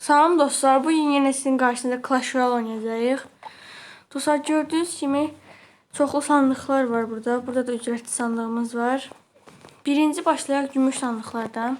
Salam dostlar, bu yeni sizin qarşısında Clash Royale oynayacağıq. Dostlar gördüğünüz kimi çoxlu sandıqlar var burada. Burada da ücretli sandığımız var. Birinci başlayaq gümüş sandıqlardan.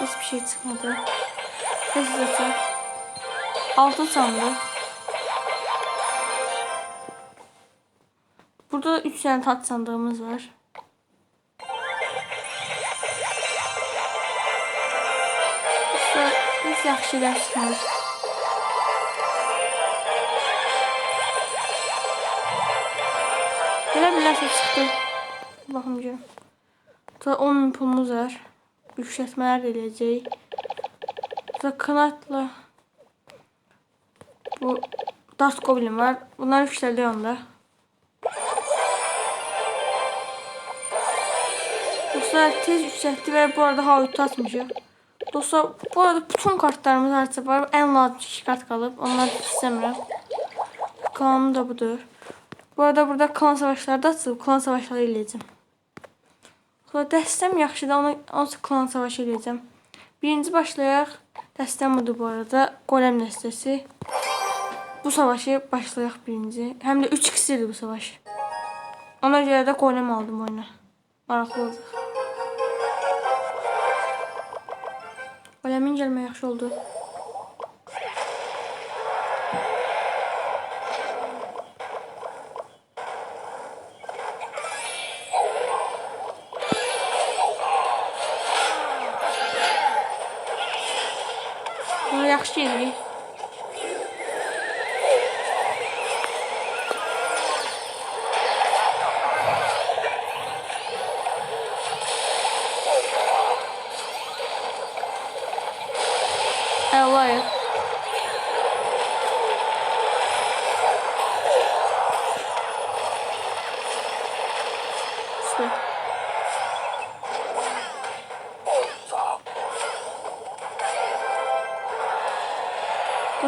Hiçbir şey çıkmadı. Hızlıca. Altın sandıq. Burada da 3 tane tat sandığımız var. Biz yaxşı dərsimiz. Belə bilərsə çıxdı. Baxım görüm. Burada 10 min pulumuz var. Yüksəltmələr də eləyəcək. Burada kanatla bu Dart Goblin var. Bunları yüksəldik onda. Dostlar tez yükseltti ve bu arada havayı atmışıq. Dostlar bu arada bütün kartlarımız artık var. En lazım kart kalıp onları istemiyorum. Klanım da budur. Bu arada burada klan savaşları da açılıb. Klan savaşları eləyəcəm. Sonra dəstəm yaxşıdır. Ona onsuz klan savaşı eləyəcəm. Birinci başlayaq. Dəstəm budur bu arada. Golem dəstəsi. Bu savaşı başlayaq birinci. Həm də 3 iksirdir bu savaş. Ona görə də golem aldım oyuna. Maraqlı olacaq. Golemin gəlmə yaxşı oldu. Yaxşı edirik.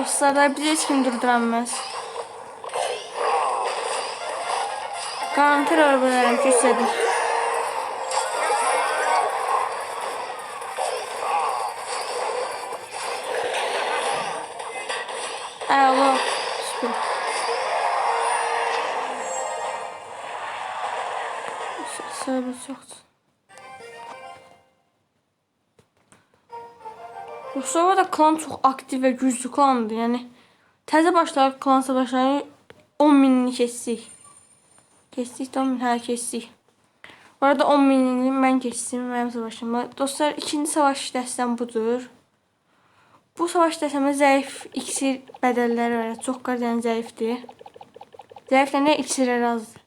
Dostlar bizi heç kim durduramaz. Garanti araba verəm ki, istədim. Əla. Süper. Səbir çoxdur. Ruslara da klan çox aktiv və güclü klandır. Yəni təzə başlayıb klan savaşları 10 minini keçsik. Keçdik də 10 min, hə keçdik. Bu arada 10 minini mən keçdim mənim savaşıma. Dostlar, ikinci savaş dəstəm budur. Bu savaş dəstəmə zəif iksir bədəlləri var. Çox qədər zəifdir. Zəiflənə iksirləri azdır.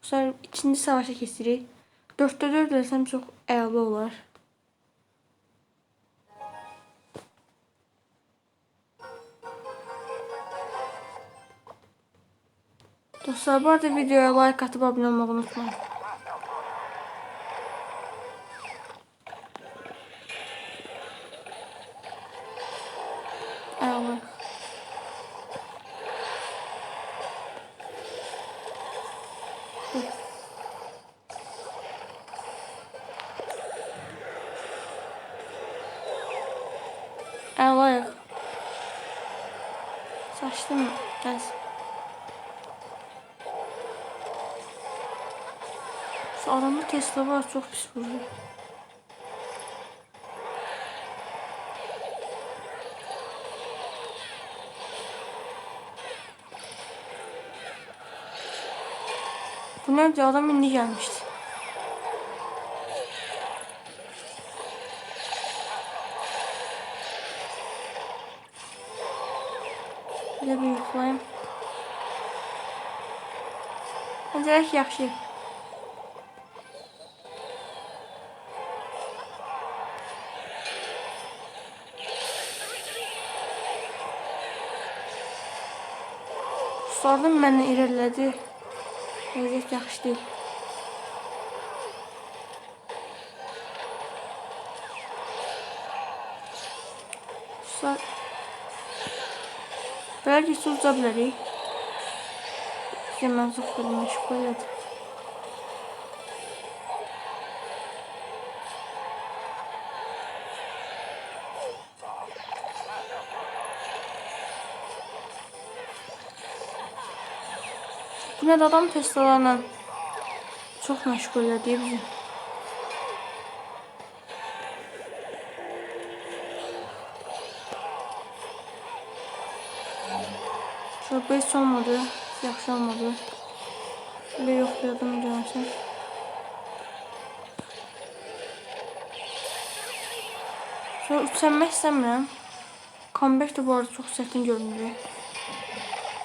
Sonra ikinci savaşa keçirik. 4-də 4 desəm çox əla olar. Dostlar bu arada videoya like atıp abone olmayı unutmayın. Saçdım biraz. Şu adamda Tesla var çok pis vuruyor. Bu nerede adam indi gelmişti. De bir yıklayayım. Bence yaxşı. Sordum mənə irəlilədi. Vəziyyət yaxşı deyil. Далі тут забрали. Прямо заходимо шоколад. Yine de adam testalarla çok meşgul ediyor bizi. Beş olmadı. Yaxşı olmadı. Şöyle yoxladım görürsən. Şöyle üçsənmək istəmirəm. Comeback de bu arada çok çətin görünüyor.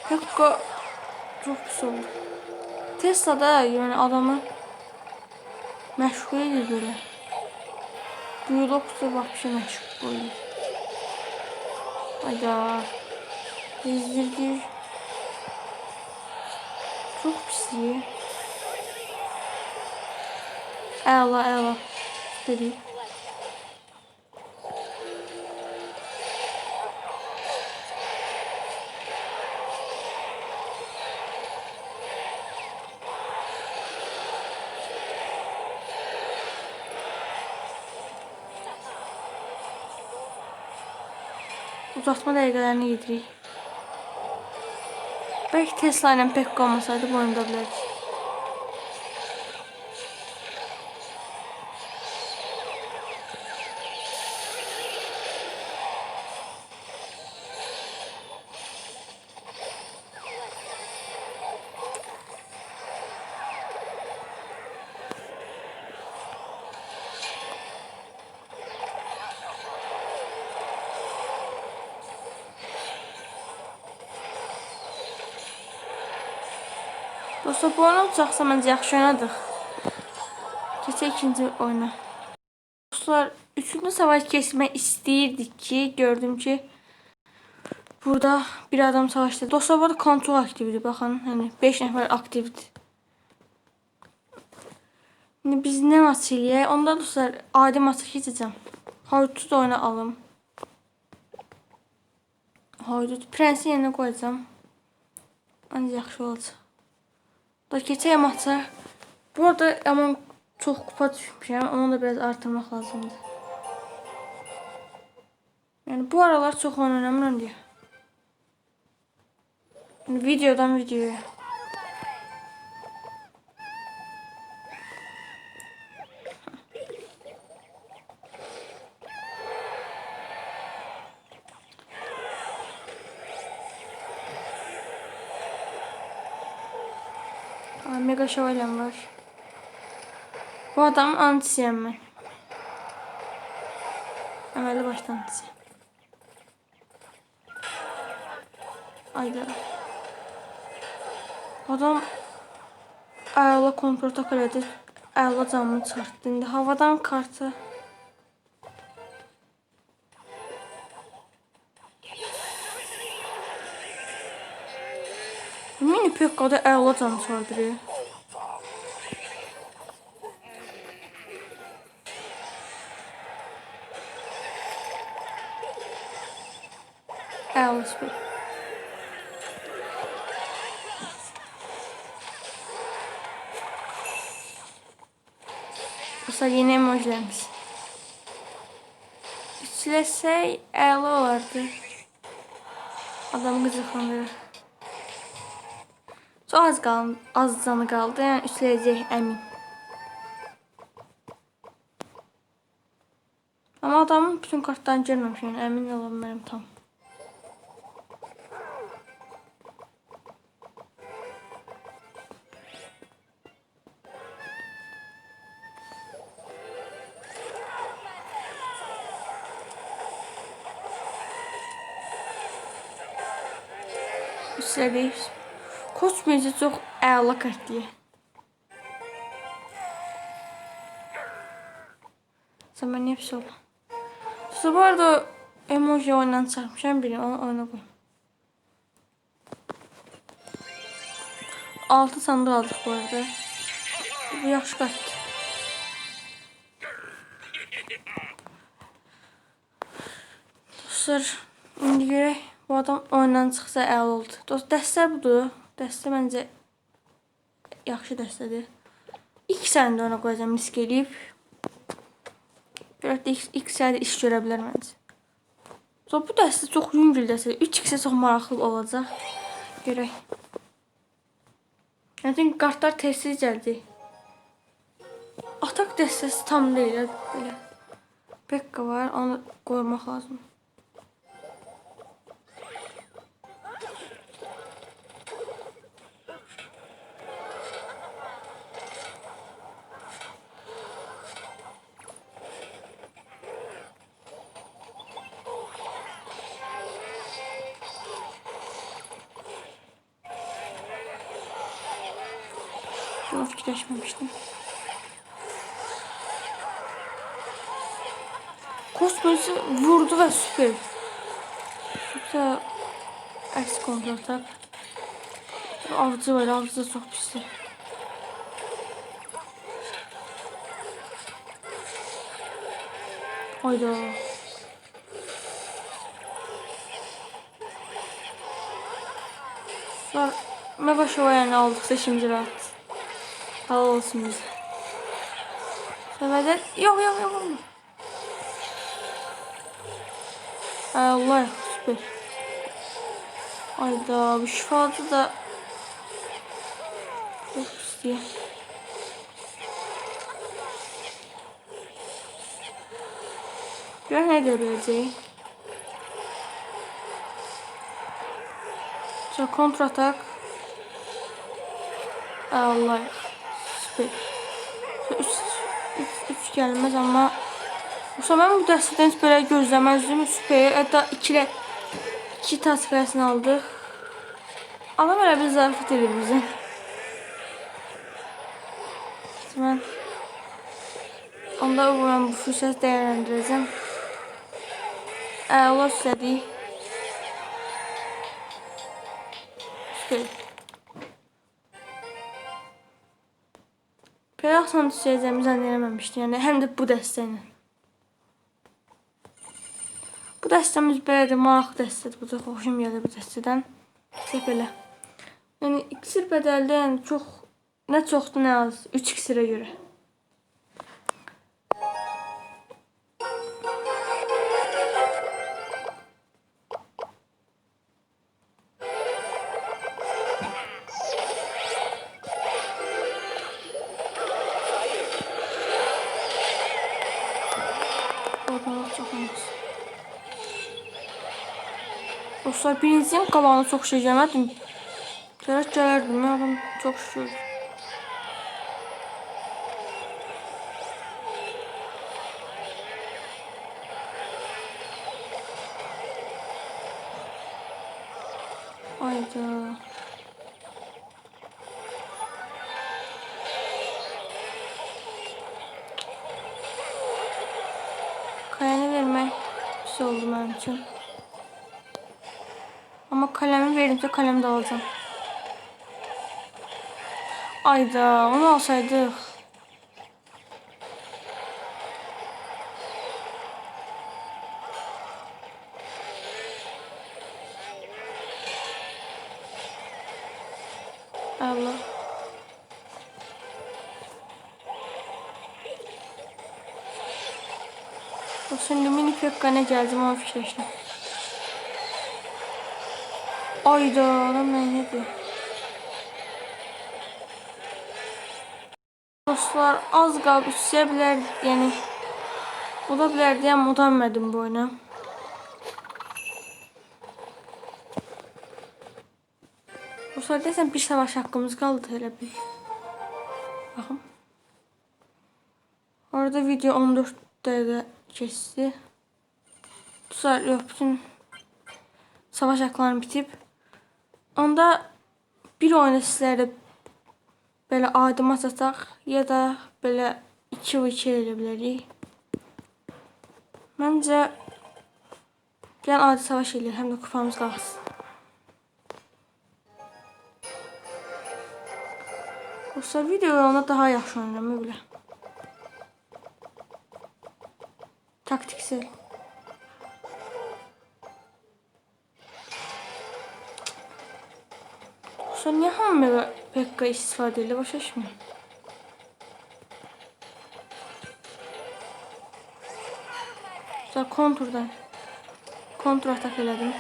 Pekka çok pis oldu. Tesla'da yani adamı məşğul edir böyle. Vlog da vapşe məşğul edir. Hayda. İzdirdik. Por pis ya. Ela ela. Dedi. Uzatma dəqiqələrini yedirik. Belki Tesla ile Pekka olmasaydı bu oyunda bilərdik. Oyunu olacaqsa məncə yaxşı oynadıq. Keçək ikinci oyuna. Dostlar, üçüncü savaş keçmək istəyirdik ki, gördüm ki, burada bir adam savaşdı. Dostlar, burada kontrol aktivdir. Baxın, yəni 5 nəfər aktivdir. İndi biz nə maç eləyək? Onda dostlar, adi maça keçəcəm. Haydut oyuna alım. Haydut prensi yerinə qoyacağam. Ancaq yaxşı olacaq. Da keçək maça. Bu arada amma çox kupa düşmüşəm. Onu da biraz artırmaq lazımdır. Yəni bu aralar çox oynamıram deyə. Yəni, videodan videoya. Şövalem var. Bu adam antisiyem ben. Əməli başdan antisi. Ayda. Adam əla kontrtak elədi. Əla canını çıxartdı. İndi havadan kartı. Mini Pekka'da əla canı sardırıyor. Spil. Dostlar yeni emojilərimiz. Üçləsək əla olardı. Adam qıcıqlandırır. Çox az qaldı, az canı qaldı. Yəni üçləyəcək əmin. Amma adamın bütün kartlarını görməmişəm. Yəni əmin ola bilmərəm tam. Üstlədik. Koç bence çox əla kartdır. Niyə pis oldum? Sonra bu arada emoji oyundan çarpmışam biri onu oyuna qoy. 6 sandıq aldıq bu arada. Bu yaxşı kartdır. Dostlar, indi görək bu adam oyundan çıxsa əla oldu. Dost, dəstə budur. Dəstə məncə yaxşı dəstədir. İlk səni də ona qoyacağam risk eləyib. Görək də ilk səni iş görə bilər məncə. So, bu dəstə çox yüngül dəstədir. 3 x çox maraqlı olacaq. Görək. Yəni çünki kartlar tez-tez gəldi. Atak dəstəsi tam deyil belə. Pekka var, onu qoymaq lazım. Bunu fikirləşməmişdim. Kosmosu vurdu ve süper. Yoksa əks kontrol atak. Avcı var, avcı da çok pisdir. Hayda. Sonra Mega Şövalye'ni aldıksa şimdi rahat. Halal olsun bize. Şövalye... Yok yok yok. olma. Ay Allah süper. Hayda bu şifatı da çok istiyor. Gör ne göreceği. Sonra kontra atak. Ay Allah Üç, üç, üç gelmez ama Yoxsa mən bu dəstədən heç belə gözləməzdim. Süper. Hətta 2 ilə 2 taskasını aldıq. Adam elə bir zarafat edir bizə. Mən onda mən bu fürsət dəyərləndirəcəm. Əla istədik. Süper. Peyaqsan düşəcəyimizi zənn eləməmişdim. Yəni həm də bu ilə. Bu dəstəmiz belədir, maraqlı dəstədir. Bu da xoşum gəlir bu dəstədən. İşte belə. Yəni iksir bədəldə yəni çox nə çoxdur, nə az. 3 iksirə görə. Dostlar birincinin qabağına çox şey gəlmədim. Gərək gələrdim, mən çox şükür. Ayda. Kayanı vermək pis oldu mənim üçün. Kalemi verimse kalemi de alacağım. Ayda onu alsaydık. Allah. Şimdi mini kökkane geldim ama fikirleştim. Ayda adam ne? Dostlar az qalıb üstə bilər, yəni ola bilər deyəm, udanmadım bu oyuna. Dostlar desəm bir savaş haqqımız qaldı elə bir. Baxın. Orada video 14 dəqiqə keçdi. Dostlar yox, bütün savaş haqqlarım bitib. Onda bir oyunda sizlərə belə adıma sataq ya da belə 2 və 2 elə bilərik. Məncə gəlin savaş eləyək, həm də kupamız qalxsın. Dostlar video ona daha yaxşı oynayıram belə. Taktiksel. Sonra niye hamı Pekka? Başa düşmürəm. Sonra konturdan kontur atak elədim.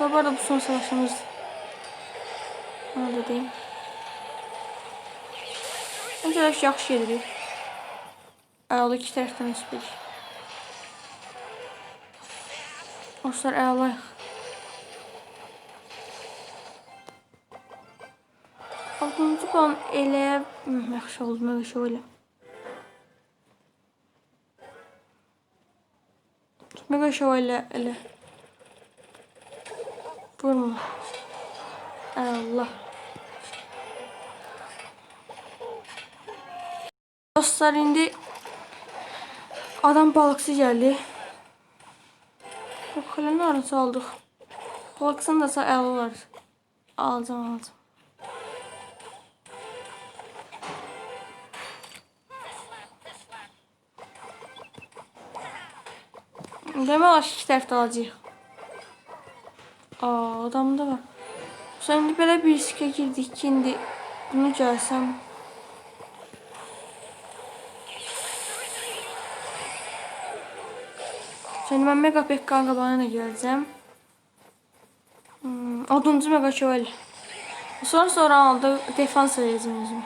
Bu arada bu son savaşımız. Onu da deyim. Məncə yaxşı gedirik. Əla iki tərəfdən üstük. Dostlar əlayıq. Plan elə Hı, yaxşı oldu, də şöyle. Mega şöyle elə. Vurma. Allah. Dostlar indi adam balıkçı geldi. Bakalım neresi aldık. Balıksını da sağ el var. Alacağım alacağım. Olar ki, iki tərəfdə alacağıq. Aa, adamda var. Sonra indi belə bir riskə girdik ki, indi bunu gəlsəm Şimdi ben Mega Pekkan qabağına da gələcəm. Hmm, oduncu Mega Şövalye. Sonra sonra aldı. Defans verəcəm özümü.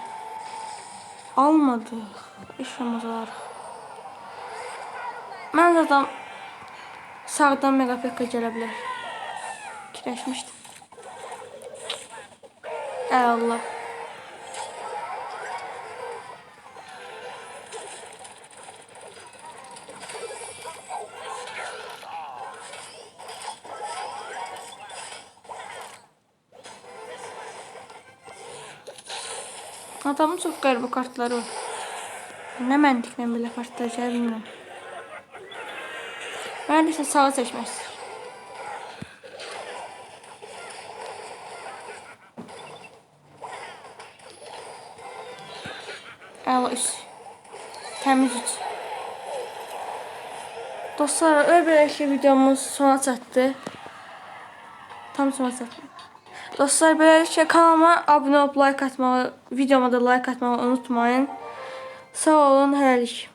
Almadı. İş olmaz Mən zaten sağdan Mega Pekka gələ bilər. Fikirləşmişdim. Ey Allah. Adamın çox qəribə kartları var. Nə məntiqlə belə kartlar gəlir. Sağı seçmək istəyirəm. Əla üst. Təmiz üst. Dostlar, öyle belə ki videomuz sona çatdı. Tam sona çatdı. Dostlar, beləliklə kanalıma abunə olub like atmağı, videoma da like atmağı unutmayın. Sağ olun, hələlik.